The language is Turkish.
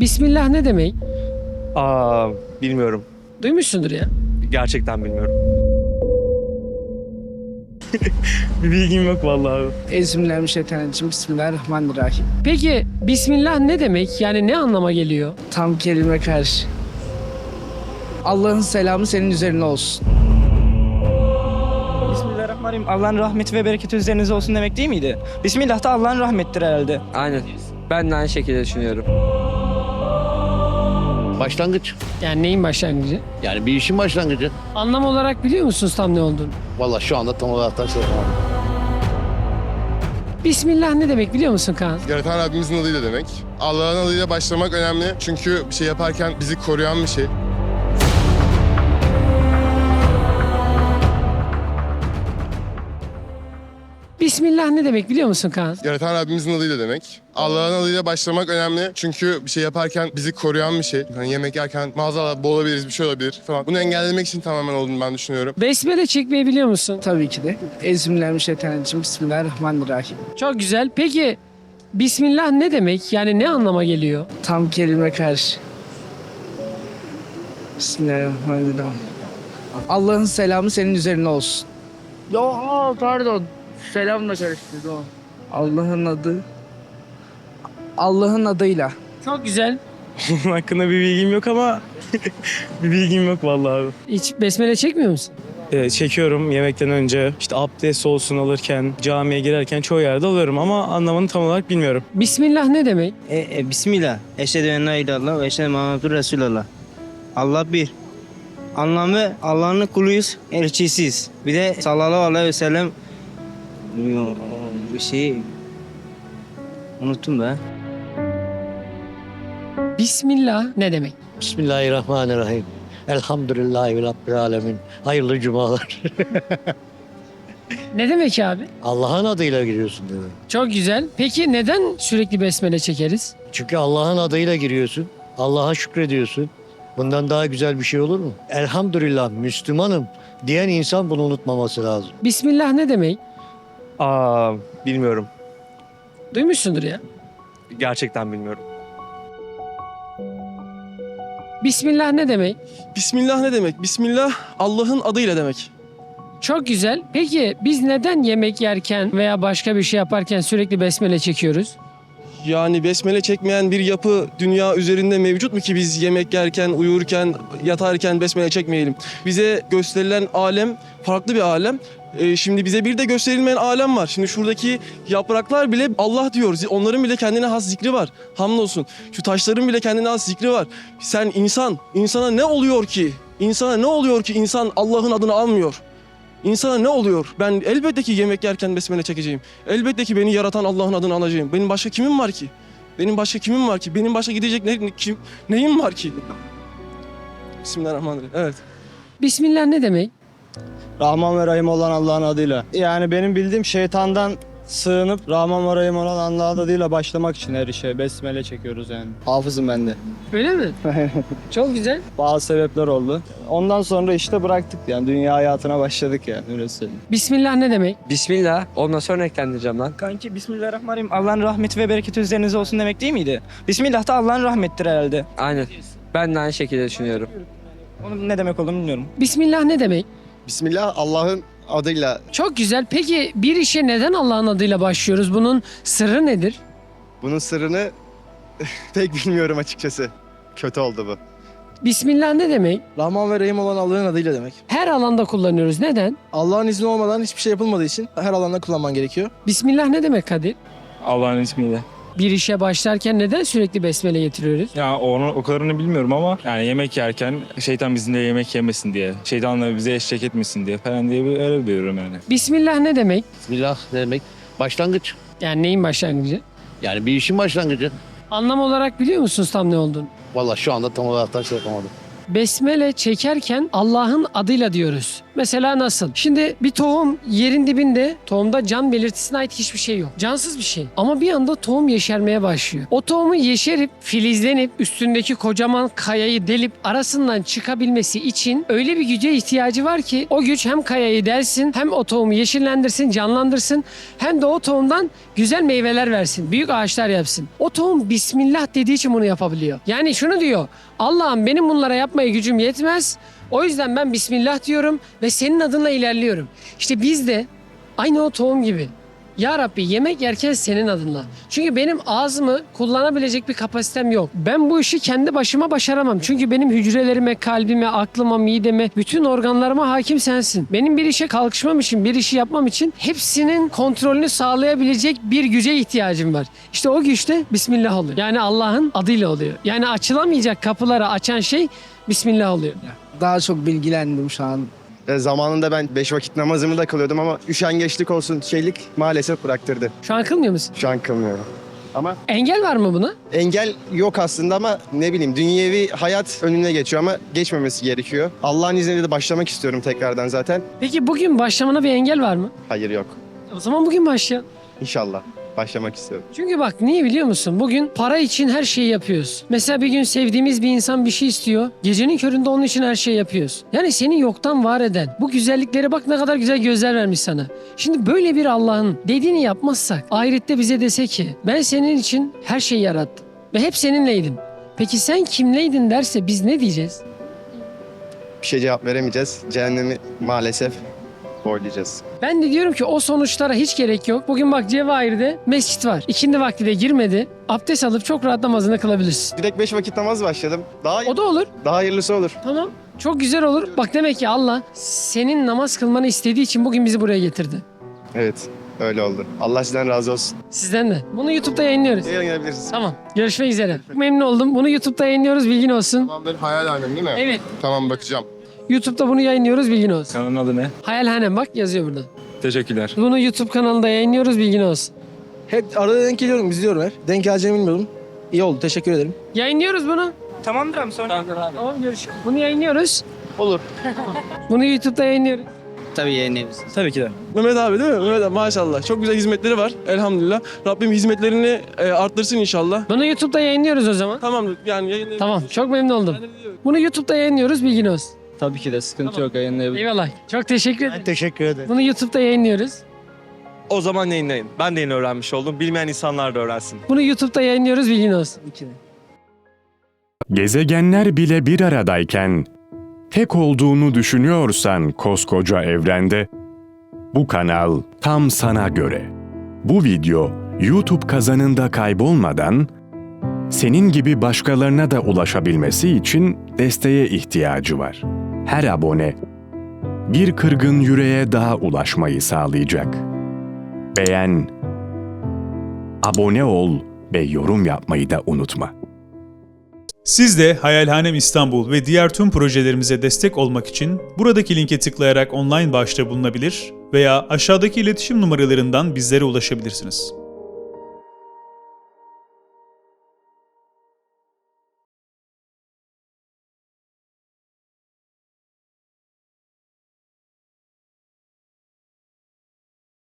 Bismillah ne demek? Aa bilmiyorum. Duymuşsundur ya. Gerçekten bilmiyorum. bir bilgim yok vallahi. Euzubillahimineşşeytanirracim. Bismillahirrahmanirrahim. Peki Bismillah ne demek? Yani ne anlama geliyor? Tam kelime karşı. Allah'ın selamı senin üzerine olsun. Bismillahirrahmanirrahim. Allah'ın rahmeti ve bereketi üzerinize olsun demek değil miydi? Bismillah da Allah'ın rahmettir herhalde. Aynen. Ben de aynı şekilde düşünüyorum. Başlangıç. Yani neyin başlangıcı? Yani bir işin başlangıcı. Anlam olarak biliyor musunuz tam ne olduğunu? Vallahi şu anda tam olarak da söyleyemem. Bismillah ne demek biliyor musun Kaan? Yaratan Rabbimizin adıyla demek. Allah'ın adıyla başlamak önemli. Çünkü bir şey yaparken bizi koruyan bir şey. Bismillah ne demek biliyor musun Kaan? Yaratan Rabbimizin adıyla demek. Allah'ın adıyla başlamak önemli. Çünkü bir şey yaparken bizi koruyan bir şey. Hani yemek yerken maazallah boğulabiliriz, bir şey olabilir falan. Bunu engellemek için tamamen olduğunu ben düşünüyorum. Besmele çekmeyi biliyor musun? Tabii ki de. Euzubillahimineşşeytanirracim. Bismillahirrahmanirrahim. Çok güzel. Peki Bismillah ne demek? Yani ne anlama geliyor? Tam kelime karşı. Bismillahirrahmanirrahim. Allah'ın selamı senin üzerine olsun. Ya pardon. Selamla karıştırdı o. Allah'ın adı. Allah'ın adıyla. Çok güzel. Bunun hakkında bir bilgim yok ama bir bilgim yok vallahi abi. Hiç besmele çekmiyor musun? Ee, çekiyorum yemekten önce işte abdest olsun alırken camiye girerken çoğu yerde alıyorum ama anlamını tam olarak bilmiyorum. Bismillah ne demek? E, e, Bismillah. Eşhedü en la ilallah ve eşhedü Muhammedur Resulallah. Allah bir. Anlamı Allah'ın kuluyuz, elçisiyiz. Bir de sallallahu aleyhi ve sellem bir şey unuttum ben. Bismillah ne demek? Bismillahirrahmanirrahim. Elhamdülillahi Rabbil alemin. Hayırlı cumalar. Ne demek abi? Allah'ın adıyla giriyorsun demek. Çok güzel. Peki neden sürekli besmele çekeriz? Çünkü Allah'ın adıyla giriyorsun. Allah'a şükrediyorsun. Bundan daha güzel bir şey olur mu? Elhamdülillah Müslümanım diyen insan bunu unutmaması lazım. Bismillah ne demek? Aa bilmiyorum. Duymuşsundur ya. Gerçekten bilmiyorum. Bismillah ne demek? Bismillah ne demek? Bismillah Allah'ın adıyla demek. Çok güzel. Peki biz neden yemek yerken veya başka bir şey yaparken sürekli besmele çekiyoruz? Yani besmele çekmeyen bir yapı dünya üzerinde mevcut mu ki biz yemek yerken, uyurken, yatarken besmele çekmeyelim? Bize gösterilen alem farklı bir alem. Ee, şimdi bize bir de gösterilmeyen alem var. Şimdi şuradaki yapraklar bile Allah diyor. Onların bile kendine has zikri var. Hamdolsun. Şu taşların bile kendine has zikri var. Sen insan, insana ne oluyor ki? İnsana ne oluyor ki insan Allah'ın adını almıyor? İnsana ne oluyor? Ben elbette ki yemek yerken besmele çekeceğim. Elbette ki beni yaratan Allah'ın adını alacağım. Benim başka kimim var ki? Benim başka kimim var ki? Benim başka gidecek ne, kim, neyim var ki? Bismillahirrahmanirrahim. Evet. Bismillah ne demek? Rahman ve Rahim olan Allah'ın adıyla. Yani benim bildiğim şeytandan sığınıp Rahman ve Rahim olan Allah'ın adıyla başlamak için her işe besmele çekiyoruz yani. Hafızım ben de. Öyle mi? Çok güzel. Bazı sebepler oldu. Ondan sonra işte bıraktık yani dünya hayatına başladık yani öyle söyleyeyim. Bismillah ne demek? Bismillah. Ondan sonra örneklendireceğim lan. Kanki Bismillahirrahmanirrahim. Allah'ın rahmeti ve bereketi üzerinize olsun demek değil miydi? Bismillah da Allah'ın rahmettir herhalde. Aynen. Ben de aynı şekilde düşünüyorum. Onun ne demek olduğunu bilmiyorum. Bismillah ne demek? Bismillah Allah'ın adıyla. Çok güzel. Peki bir işe neden Allah'ın adıyla başlıyoruz? Bunun sırrı nedir? Bunun sırrını pek bilmiyorum açıkçası. Kötü oldu bu. Bismillah ne demek? Rahman ve Rahim olan Allah'ın adıyla demek. Her alanda kullanıyoruz. Neden? Allah'ın izni olmadan hiçbir şey yapılmadığı için her alanda kullanman gerekiyor. Bismillah ne demek Kadir? Allah'ın ismiyle. Bir işe başlarken neden sürekli besmele getiriyoruz? Ya onu o kadarını bilmiyorum ama yani yemek yerken şeytan bizimle yemek yemesin diye, şeytanla bize eşlik etmesin diye falan diye bir öyle biliyorum yani. Bismillah ne demek? Bismillah ne demek? Başlangıç. Yani neyin başlangıcı? Yani bir işin başlangıcı. Anlam olarak biliyor musunuz tam ne olduğunu? Vallahi şu anda tam olarak da söyleyemem. Besmele çekerken Allah'ın adıyla diyoruz. Mesela nasıl? Şimdi bir tohum yerin dibinde tohumda can belirtisine ait hiçbir şey yok. Cansız bir şey. Ama bir anda tohum yeşermeye başlıyor. O tohumu yeşerip filizlenip üstündeki kocaman kayayı delip arasından çıkabilmesi için öyle bir güce ihtiyacı var ki o güç hem kayayı delsin hem o tohumu yeşillendirsin, canlandırsın hem de o tohumdan güzel meyveler versin. Büyük ağaçlar yapsın. O tohum Bismillah dediği için bunu yapabiliyor. Yani şunu diyor. Allah'ım benim bunlara yapmaya gücüm yetmez. O yüzden ben Bismillah diyorum ve senin adınla ilerliyorum. İşte biz de aynı o tohum gibi. Ya Rabbi yemek yerken senin adınla. Çünkü benim ağzımı kullanabilecek bir kapasitem yok. Ben bu işi kendi başıma başaramam. Çünkü benim hücrelerime, kalbime, aklıma, mideme, bütün organlarıma hakim sensin. Benim bir işe kalkışmam için, bir işi yapmam için hepsinin kontrolünü sağlayabilecek bir güce ihtiyacım var. İşte o güç de Bismillah oluyor. Yani Allah'ın adıyla oluyor. Yani açılamayacak kapıları açan şey Bismillah oluyor. Daha çok bilgilendim şu an. E, zamanında ben 5 vakit namazımı da kılıyordum ama üşengeçlik olsun şeylik maalesef bıraktırdı. Şu an kılmıyor musun? Şu an kılmıyorum. Ama Engel var mı buna? engel yok aslında ama ne bileyim dünyevi hayat önüne geçiyor ama geçmemesi gerekiyor. Allah'ın izniyle de başlamak istiyorum tekrardan zaten. Peki bugün başlamana bir engel var mı? Hayır yok. O zaman bugün başla. İnşallah başlamak istiyorum. Çünkü bak niye biliyor musun? Bugün para için her şeyi yapıyoruz. Mesela bir gün sevdiğimiz bir insan bir şey istiyor. Gecenin köründe onun için her şeyi yapıyoruz. Yani seni yoktan var eden bu güzelliklere bak ne kadar güzel gözler vermiş sana. Şimdi böyle bir Allah'ın dediğini yapmazsak ahirette bize dese ki ben senin için her şeyi yarattım ve hep seninleydim. Peki sen kimleydin derse biz ne diyeceğiz? Bir şey cevap veremeyeceğiz. Cehennemi maalesef boylayacağız. Ben de diyorum ki o sonuçlara hiç gerek yok. Bugün bak Cevahir'de mescit var. İkindi vakti de girmedi. Abdest alıp çok rahat namazını kılabilirsin. Direkt 5 vakit namaz başladım. Daha O da olur. daha hayırlısı olur. Tamam. Çok güzel olur. Bak demek ki Allah senin namaz kılmanı istediği için bugün bizi buraya getirdi. Evet. Öyle oldu. Allah sizden razı olsun. Sizden de. Bunu YouTube'da yayınlıyoruz. Yayınlayabilirsiniz. Tamam. Görüşmek üzere. Çok memnun oldum. Bunu YouTube'da yayınlıyoruz. Bilgin olsun. Tamamdır hayal alem değil mi? Evet. Tamam bakacağım. YouTube'da bunu yayınlıyoruz. Bilgin olsun. Kanalın adı ne? Hayalhanem bak yazıyor burada. Teşekkürler. Bunu YouTube kanalında yayınlıyoruz. Bilgin olsun. Hep arada denk geliyorum, izliyorum hep. Denk geleceğimi bilmiyordum. İyi oldu, teşekkür ederim. Yayınlıyoruz bunu. Tamamdır abi sonra. Tamam görüşürüz. Bunu yayınlıyoruz. Olur. Bunu YouTube'da yayınlıyoruz. Tabii yayınlayabiliriz. Tabii ki de. Mehmet abi değil mi? Mehmet abi maşallah. Çok güzel hizmetleri var elhamdülillah. Rabbim hizmetlerini e, arttırsın inşallah. Bunu YouTube'da yayınlıyoruz o zaman. Tamam yani yayınlayabiliriz. Tamam. Çok memnun oldum. Bunu YouTube'da yayınlıyoruz. Bilgin olsun. Tabii ki de sıkıntı yok yayınlayabiliriz. Eyvallah. Çok teşekkür Ben ederim. teşekkür ederim. Bunu YouTube'da yayınlıyoruz. O zaman yayınlayın. Ben de yeni öğrenmiş oldum. Bilmeyen insanlar da öğrensin. Bunu YouTube'da yayınlıyoruz. Bilgin olsun. Gezegenler bile bir aradayken tek olduğunu düşünüyorsan koskoca evrende bu kanal tam sana göre. Bu video YouTube kazanında kaybolmadan senin gibi başkalarına da ulaşabilmesi için desteğe ihtiyacı var. Her abone bir kırgın yüreğe daha ulaşmayı sağlayacak. Beğen, abone ol ve yorum yapmayı da unutma. Siz de Hayalhanem İstanbul ve diğer tüm projelerimize destek olmak için buradaki linke tıklayarak online bağışta bulunabilir veya aşağıdaki iletişim numaralarından bizlere ulaşabilirsiniz.